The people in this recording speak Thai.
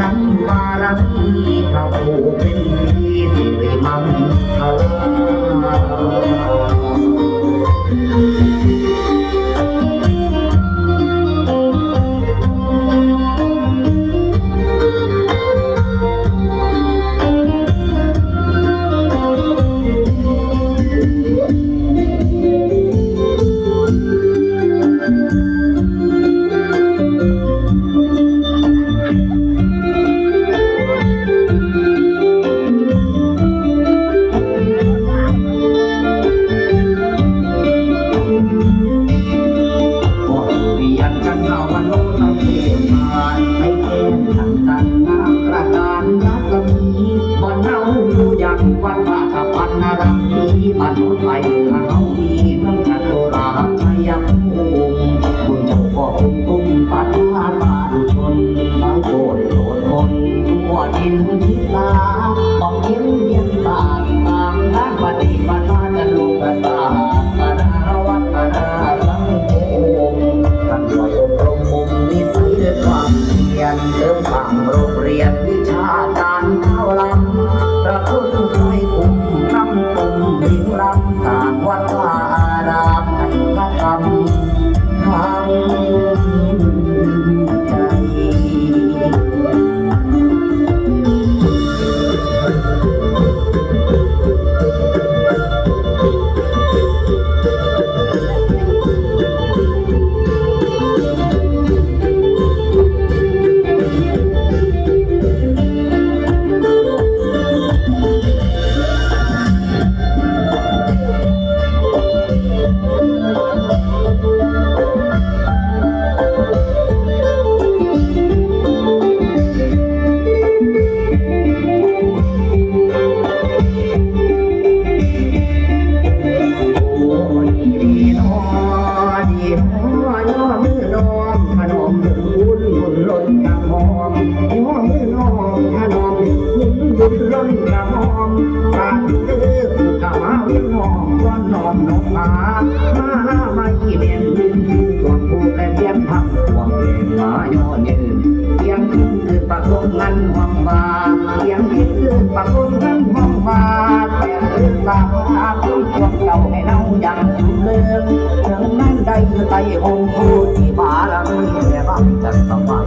น้ำบารมีพระผู้เป็นที่สิริมังคลา นารังสีบ้านโน้นไปเขามีเมืองกันโตราพยังภูมิบุญเจ้าพ่อคุณตุ้มปัดว่าบาดุชนหลายโกรธโกรธคนทั่วดินทิศาต้องเย็นเย็นตายตามทางปฏิบัติจะลูกกระตาสนาวัฒนาสังคมท่านหน่วยอบรมมุมนิสัยด้วยความเพียรเสริมสร้างโรงเรียนวิชาการเข้า สร้างวัดวา เด้อผู้ข้ามาวียนน้อมร้อนนอมน้องมามาหน้าไม่เรียนยืนส่วนผู้และเรียนพักห่วงเรียนมาย่อยืนเสียงขึ้นคือปากลงงันห้องบาเสียงขึ้นคือปากลงงันห้องบาแต่เรื่องตาพาคุณพวกเจ้าให้เน่าอย่างสุดเลืองถึงนั้นได้คือไตองค์ผู้ที่บารมีแม่บ้านจันทร์สว่าง